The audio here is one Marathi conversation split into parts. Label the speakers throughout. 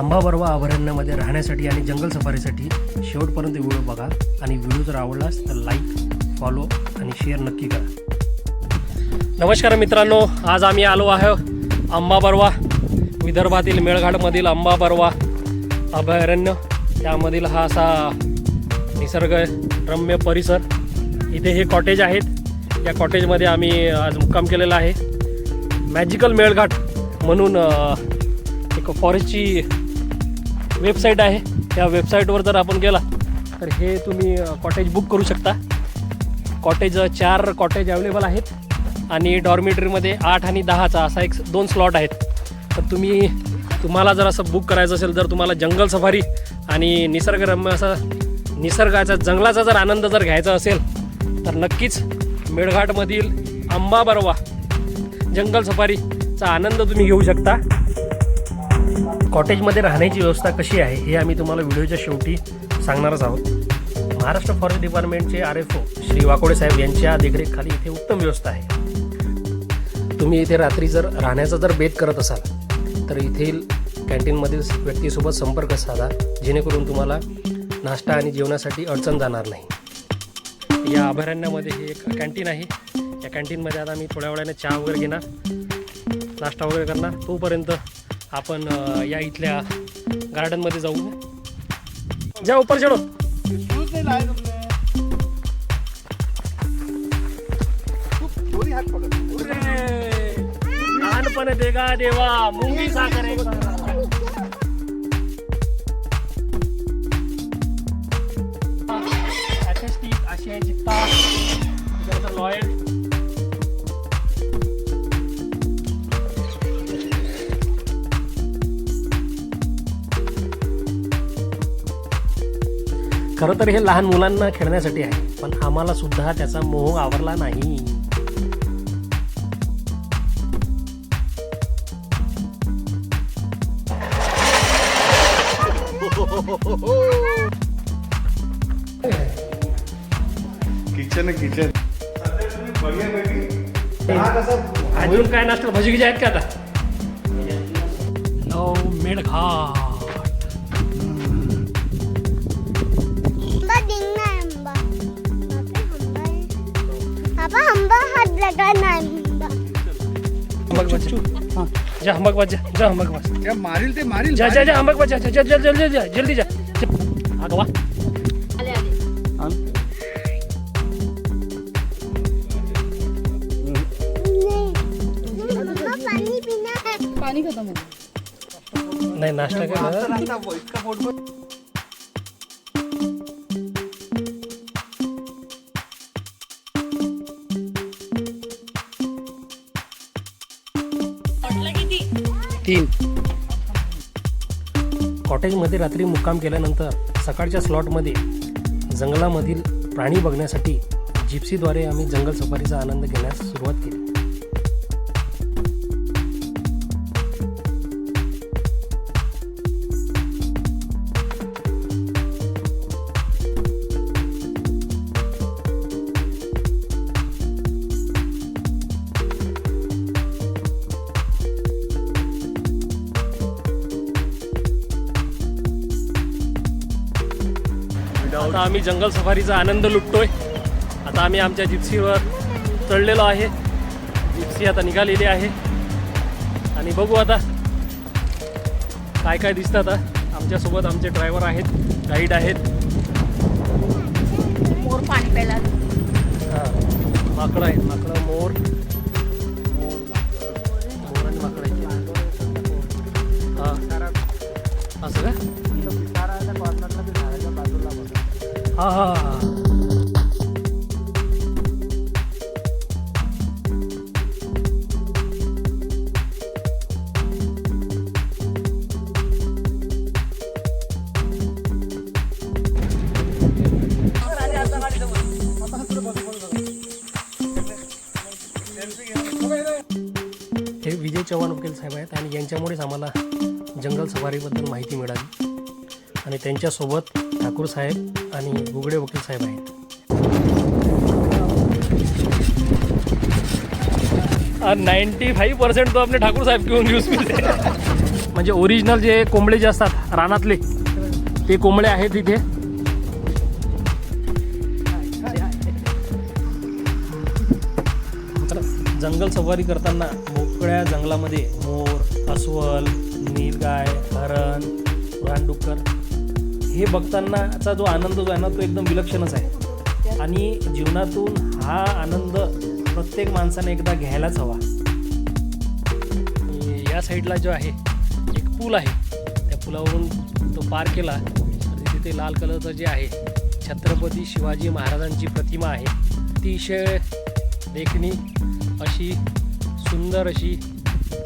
Speaker 1: अंबाबरवा अभयारण्यामध्ये राहण्यासाठी आणि जंगल सफारीसाठी शेवटपर्यंत व्हिडिओ बघा आणि व्हिडिओ जर आवडलास तर लाईक फॉलो आणि शेअर नक्की करा. नमस्कार मित्रांनो आज आम्ही आलो आहे अंबाबर्वा विदर्भातील मेळघाटमधील अंबाबर्वा अभयारण्य. त्यामधील हा असा निसर्गरम्य परिसर. इथे हे कॉटेज आहेत. या कॉटेजमध्ये आम्ही आज मुक्काम केलेला आहे. मॅजिकल मेळघाट म्हणून एक फॉरेस्टची वेबसाईट आहे. त्या वेबसाईटवर जर आपण गेला तर हे तुम्ही कॉटेज बुक करू शकता. कॉटेज चार कॉटेज अवेलेबल आहेत आणि डॉर्मिटरीमध्ये आठ आणि दहाचा असा एक दोन स्लॉट आहेत. तर तुम्ही तुम्हाला जर असं बुक करायचं असेल जर तुम्हाला जंगल सफारी आणि निसर्गरम्य असं निसर्गाचा जंगलाचा जर आनंद जर घ्यायचा असेल तर नक्कीच मेळघाटमधील आंबाबरवा जंगल सफारीचा आनंद तुम्ही घेऊ शकता. कॉटेजमध्ये राहण्याची व्यवस्था कशी आहे हे आम्ही तुम्हाला व्हिडिओच्या शेवटी सांगणारच आहोत. Maharashtra forest डिपार्टमेंटचे R F O Shri Wakode साहेब यांच्या देखरेखखाली इथे उत्तम व्यवस्था आहे. तुम्ही इथे रात्री जर राहण्याचा जर बेत करत असाल तर येथील कॅन्टीनमधील व्यक्तीसोबत संपर्क साधा जेणेकरून तुम्हाला नाश्ता आणि जेवणासाठी अडचण जाणार नाही. या अभयारण्यामध्ये हे एक कॅन्टीन आहे. या कॅन्टीनमध्ये आता मी थोड्या वेळाने चहा वगैरे घेणार नाश्ता वगैरे करणार. तोपर्यंत आपण या इथल्या गार्डनमध्ये जाऊ जा उपर चढो
Speaker 2: दूध नहीं लाए
Speaker 1: लहानपण देगा देवा? मुंगी साखर आशिया चित्ता. त्याच्यानंतर लॉयल खरं तर हे लहान मुलांना खेळण्यासाठी आहे पण आम्हाला सुद्धा त्याचा मोह आवरला नाही.
Speaker 2: किचन है किचन बढ़िया बेबी कसं
Speaker 1: अजून काय नाश्ता? भजी आहेत का आता? नऊ हंबक बज जा हंबक बज जा जा हंबक बज
Speaker 2: क्या मारिल ते मारिल
Speaker 1: जा जा जा हंबक बज जा जा जा जल्दी जा जल्दी जा। आगे वा
Speaker 3: नाही हंबा पाणी पिना है।
Speaker 4: पाणी खतम होतं
Speaker 1: नाही नाश्ता केला कॉटेजमध्ये रात्री मुक्काम केल्यानंतर सकाळच्या स्लॉटमध्ये जंगलामधील प्राणी बघण्यासाठी जिप्सीद्वारे आम्ही जंगल सफारीचा आनंद घेण्यास सुरुवात केली. आता आम्ही जंगल सफारीचा आनंद लुटतोय. आता आम्ही आमच्या जिप्सीवर चढलेलो आहे. जिप्सी आता निघालेली आहे. आणि बघू आता काय काय दिसतं आता आमच्यासोबत आमचे ड्रायव्हर आहेत गाईड आहेत.
Speaker 4: मोर पाणी प्यायला.
Speaker 1: हां. माकडं आहेत माकडं मोर. मोर आणि माकडं आहेत. हां. असं का? हां. हां हां हे विजय चव्हाण वकील साहेब आहेत आणि यांच्यामुळेच आम्हाला जंगल सफारीबद्दल माहिती मिळाली. आणि त्यांच्यासोबत ठाकूर साहेब आणि बुगडे वकील साहेब आहेत. नाइन्टी फाइव परसेंट तो अपने ठाकुर साहब होंगी उसमें से म्हणजे ओरिजिनल जे कोंबडे जे असतात रानातले ते कोंबडे आहेत इथे. जंगल सफारी करताना मोकळ्या जंगलामध्ये मोर अस्वल नीलगाय हरण रानडुक्कर हे बघतानाचा जो आनंद जो आहे ना तो एकदम विलक्षणच आहे. आणि जीवनातून हा आनंद प्रत्येक माणसाने एकदा घ्यायलाच हवा. या साईडला जो आहे एक पूल आहे. त्या पुलावरून तो पार केला तर तिथे लाल कलरचं जे आहे छत्रपती शिवाजी महाराजांची प्रतिमा आहे. अतिशय देखणी अशी सुंदर अशी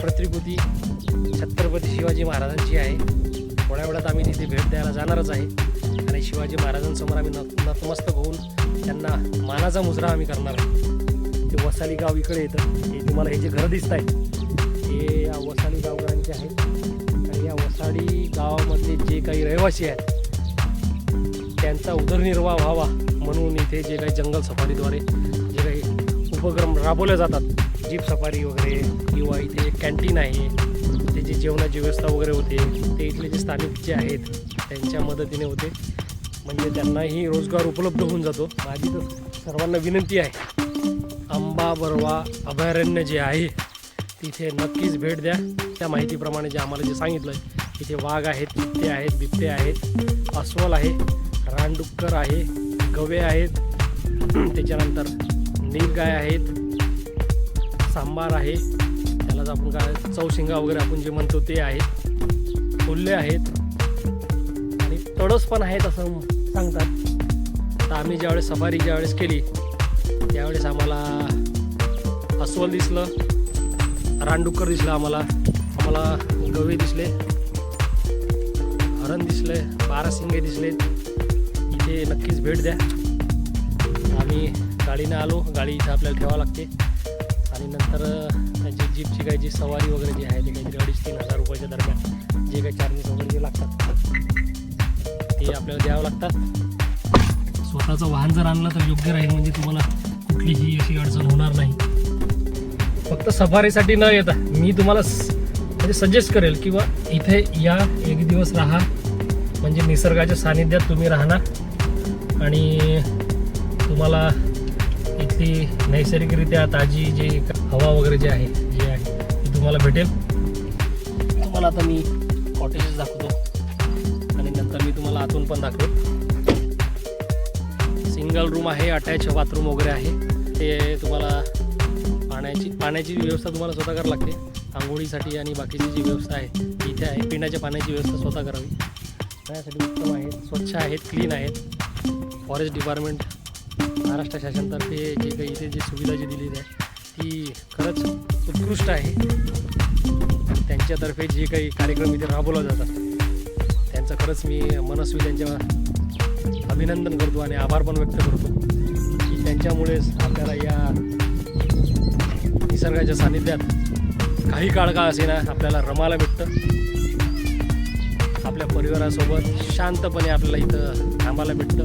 Speaker 1: प्रतिकृती छत्रपती शिवाजी महाराजांची आहे. थोड्या वेळात आम्ही तिथे भेट द्यायला जाणारच आहे. आणि शिवाजी महाराजांसमोर आम्ही न नतमस्तक होऊन त्यांना मानाचा मुजरा आम्ही करणार आहे ते वसाली गाव इकडे येतं. हे तुम्हाला हे जे घरं दिसत आहेत हे या वसाली गावकरांचे आहेत आणि या वसाडी गावामधले जे काही रहिवासी आहेत त्यांचा उदरनिर्वाह व्हावा म्हणून इथे जे काही जंगल सफारीद्वारे जे काही उपक्रम राबवले जातात जीप सफारी वगैरे किंवा इथे कॅन्टीन आहे. जेवणाची व्यवस्था वगैरे होते. ते इथले जे स्थानिक जे आहेत त्यांच्या मदतीने होते. म्हणजे त्यांनाही रोजगार उपलब्ध होऊन जातो. माझी तर सर्वांना विनंती आहे आंबा बरवा अभयारण्य जे आहे तिथे नक्कीच भेट द्या. त्या माहितीप्रमाणे जे आम्हाला जे सांगितलं तिथे वाघ आहेत चित्ते आहेत बिबटे आहेत अस्वल आहे रानडुक्कर आहे गवे आहेत त्याच्यानंतर नीलगाय आहेत सांबार आहे आपण काय चौशिंगा वगैरे आपण जे म्हणतो ते आहे फुलले आहेत. आणि तडस पण आहेत असं सांगतात. तर आम्ही ज्यावेळेस सफारी ज्यावेळेस केली त्यावेळेस आम्हाला अस्वल दिसलं रानडुक्कर दिसलं आम्हाला. आम्हाला गवे दिसले हरण दिसले बारासिंगे दिसले. इथे नक्कीच भेट द्या. आम्ही गाडीनं आलो गाडी इथं आपल्याला ठेवावं लागते. आणि नंतर जीपची काय जी सवारी वगैरे जी आहे ते काहीतरी अडीच तीन हजार रुपयाच्या दरम्यान जे काही चार्जेस वगैरे जे लागतात ते आपल्याला द्यावं लागतात. स्वतःचं वाहन जर आणलं तर योग्य राहील म्हणजे तुम्हाला कुठलीही अशी अडचण होणार नाही. फक्त सफारीसाठी न येता मी तुम्हाला स- म्हणजे सजेस्ट करेल किंवा इथे या एक दिवस राहा. म्हणजे निसर्गाच्या सानिध्यात तुम्ही राहणार. आणि तुम्हाला इथली नैसर्गिकरित्या ताजी जी हवा वगैरे जी आहे तुम्हाला भेटेल. तुम्हाला आता मी कॉटेजेस दाखवतो. आणि नंतर मी तुम्हाला आतून पण दाखवेल. सिंगल रूम आहे अटॅच बाथरूम वगैरे आहे. ते तुम्हाला पाण्याची पाण्याची व्यवस्था तुम्हाला स्वतः करावी लागते. आंघोळीसाठी आणि बाकीची जी व्यवस्था आहे इथे आहे पिण्याच्या पाण्याची व्यवस्था स्वतः करावी. त्यासाठी उत्तम आहेत स्वच्छ आहेत क्लीन आहेत. फॉरेस्ट डिपार्टमेंट महाराष्ट्र शासनातर्फे जे काही इथे जी सुविधा जी दिलेली आहे ती खरंच उत्कृष्ट आहे. त्यांच्यातर्फे जे काही कार्यक्रम इथे राबवला जातात त्यांचं खरंच मी मनस्वी त्यांच्या अभिनंदन करतो आणि आभार पण व्यक्त करतो. की त्यांच्यामुळेच आपल्याला या निसर्गाच्या सानिध्यात काही काळ का असेना आपल्याला रमायला भेटतं. आपल्या परिवारासोबत शांतपणे आपल्याला इथं थांबायला भेटतं.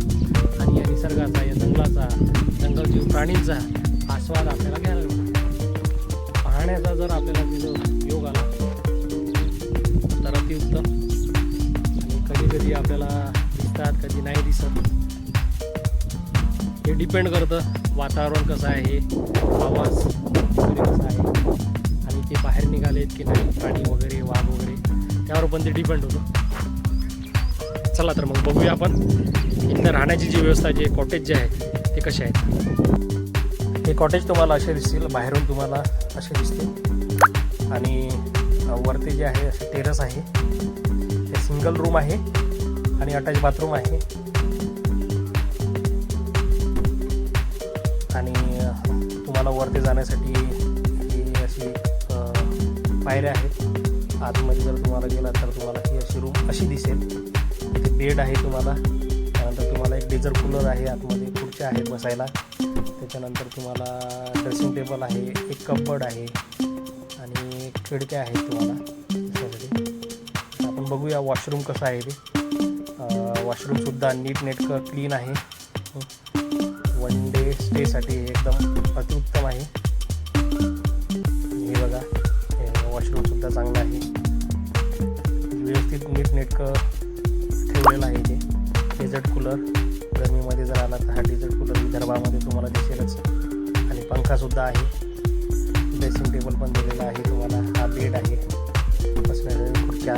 Speaker 1: आणि या निसर्गाचा या जंगलाचा जंगलजीव प्राणींचा आस्वाद आपल्याला घ्यायला भेटतो. पाहण्याचा जर आपल्याला तिथं योग आला तर अतिउत्तम आणि कधी कधी आपल्याला दिसतात कधी नाही दिसत. हे डिपेंड करतं वातावरण कसं आहे आवाज वगैरे कसा आहे आणि ते बाहेर निघालेत की नाही प्राणी वगैरे वाघ वगैरे त्यावर पण ते डिपेंड होतं. चला तर मग बघूया आपण. इथं राहण्याची जी व्यवस्था जी कॉटेज जे आहे ते कसे आहेत? हे कॉटेज तुम्हाला असे दिसतील बाहेरून तुम्हाला असे दिसतील. आणि वरती जे आहे असे टेरस आहे. ते सिंगल रूम आहे आणि अटॅच बाथरूम आहे. आणि तुम्हाला वरती जाण्यासाठी ही अशी पायऱ्या आहेत. आतमध्ये जर तुम्हाला गेला तर तुम्हाला ही अशी रूम अशी दिसेल. इथे बेड आहे तुम्हाला. तुम्हाला एक डेझर कूलर आहे आतमध्ये खुर्च्या आहेत बसायला. त्याच्यानंतर तुम्हाला ड्रेसिंग टेबल आहे एक कपबोर्ड आहे आणि खिडक्या आहेत तुम्हाला त्याच्यासाठी आपण बघूया वॉशरूम कसं आहे ते. वॉशरूमसुद्धा नीट नेटकं क्लीन आहे. वन डे स्टेसाठी हे एकदम अतिउत्तम आहे. हे बघा वॉशरूमसुद्धा चांगलं आहे. व्यवस्थित नीटनेटकं ठेवलेलं आहे इथे डेझर्ट कूलर गरमीमध्ये जर आला तर हा डेझर्ट कूलर विदर्भामध्ये तुम्हाला दिसेलच. आणि पंखासुद्धा आहे. ड्रेसिंग टेबल पण दिलेला आहे तुम्हाला. हा बेड आहे. बसण्याच्या खुर्च्या.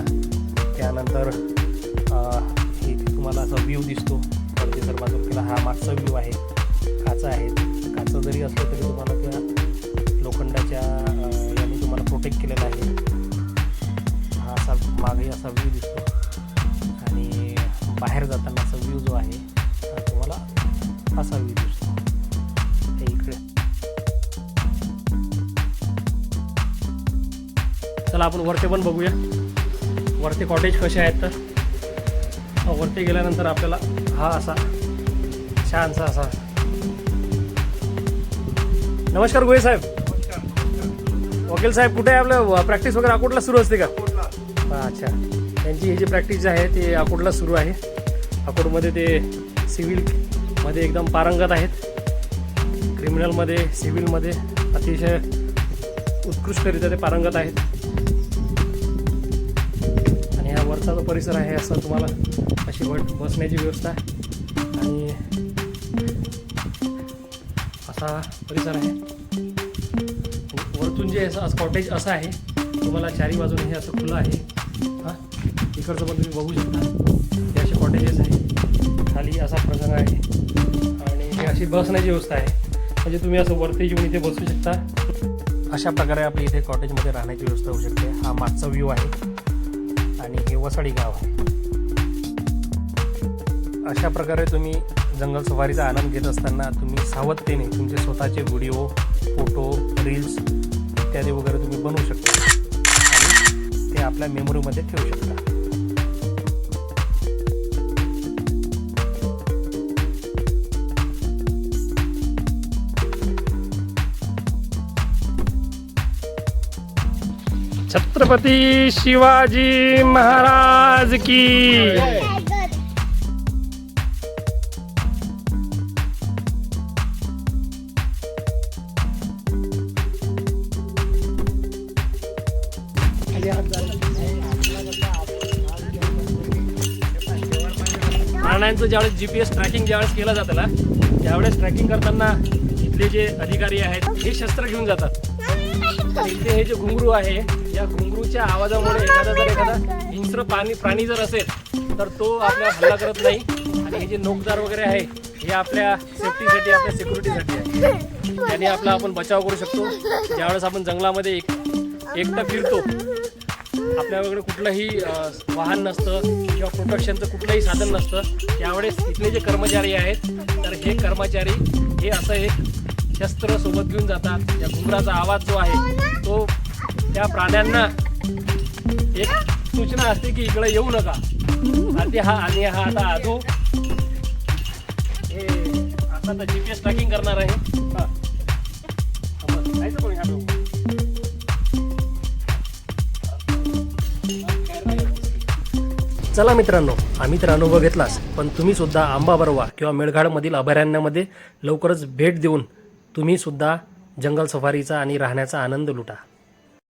Speaker 1: त्यानंतर इथे तुम्हाला असा व्ह्यू दिसतो. वरती जर बाजूला हा मागचा व्ह्यू आहे. काचा आहे. काचा जरी असलं तरी तुम्हाला त्या लोखंडाच्या याने तुम्हाला प्रोटेक्ट केलेला आहे. हा असा मागे असा व्ह्यू दिसतो. बाहेर जातानाचा व्ह्यू जो आहे हा तुम्हाला असा व्ह्यू दिसतो. इकडे. चला आपण वरते पण बघूया. वरते कॉटेज कसे आहेत तर. वरती गेल्यानंतर आपल्याला हा असा छानसा असा. नमस्कार गोळे साहेब. वकील साहेब कुठे आहे आपलं? प्रॅक्टिस वगैरे अकोटला सुरू असते का? हा, अच्छा. त्यांची ही जी प्रॅक्टिस जी आहे ती अकोटला सुरू आहे. अकोटमध्ये ते सिव्हिलमध्ये एकदम पारंगत आहेत. क्रिमिनलमध्ये सिव्हिलमध्ये अतिशय उत्कृष्टरित्या ते पारंगत आहेत. आणि हा वरचा जो परिसर आहे असा तुम्हाला अशी वट बसण्याची व्यवस्था आणि असा परिसर आहे. वरतून जे असं कॉटेज असं आहे तुम्हाला चारी बाजूने हे असं खुलं आहे. इकडचं पण तुम्ही बघू शकता. हे असे कॉटेजेस आहे खाली असा प्रसंग आहे. आणि हे अशी बसण्याची व्यवस्था आहे. म्हणजे तुम्ही असं वरती येऊन इथे बसू शकता. अशा प्रकारे आपली इथे कॉटेजमध्ये राहण्याची व्यवस्था होऊ शकते. हा मागचा व्ह्यू आहे. आणि हे वसाडी गाव आहे. अशा प्रकारे तुम्ही जंगल सफारीचा आनंद घेत असताना तुम्ही सावधतेने तुमचे स्वतःचे व्हिडिओ फोटो रील्स इत्यादी वगैरे तुम्ही बनवू शकता. आणि ते आपल्या मेमोरीमध्ये ठेवू शकता. छत्रपती शिवाजी महाराज की. प्राण्यांचं ज्यावेळेस जी पी एस ट्रॅकिंग ज्यावेळेस केलं जातं ना त्यावेळेस ट्रॅकिंग करताना इथले जे अधिकारी आहेत हे शस्त्र घेऊन जातात. इथे हे जे घुंगरू आहे या घुंगरूच्या आवाजामुळे एखादा जर एखादा हिंस्र प्राणी प्राणी जर असेल तर तो आपल्या हल्ला करत नाही. आणि हे जे नोकदार वगैरे आहे हे आपल्या सेफ्टीसाठी आपल्या सिक्युरिटीसाठी आहे. त्याने आपला आपण बचाव करू शकतो. ज्यावेळेस आपण जंगलामध्ये एक एकटा फिरतो आपल्याकडे कुठलंही वाहन नसतं किंवा प्रोटेक्शनचं कुठलंही साधन नसतं. त्यावेळेस इथले जे कर्मचारी आहेत तर हे कर्मचारी हे असं एक शस्त्र सोबत घेऊन जातात. या घुंगराचा आवाज जो आहे तो त्या प्राण्यांना एक सूचना असते की इकडे येऊ नका. आणि हा आणि हा आता आधू हे आता तर जी पी एस ट्रॅकिंग करणार आहे. हा. जायचं कोणी? हा, चला मित्रांनो आम्ही तर अनुभव घेतलाच पण तुम्ही सुद्धा आंबा बरवा किंवा मेळघाटमधील अभयारण्यामध्ये लवकरच भेट देऊन तुम्ही सुद्धा जंगल सफारीचा आणि राहण्याचा आनंद लुटा.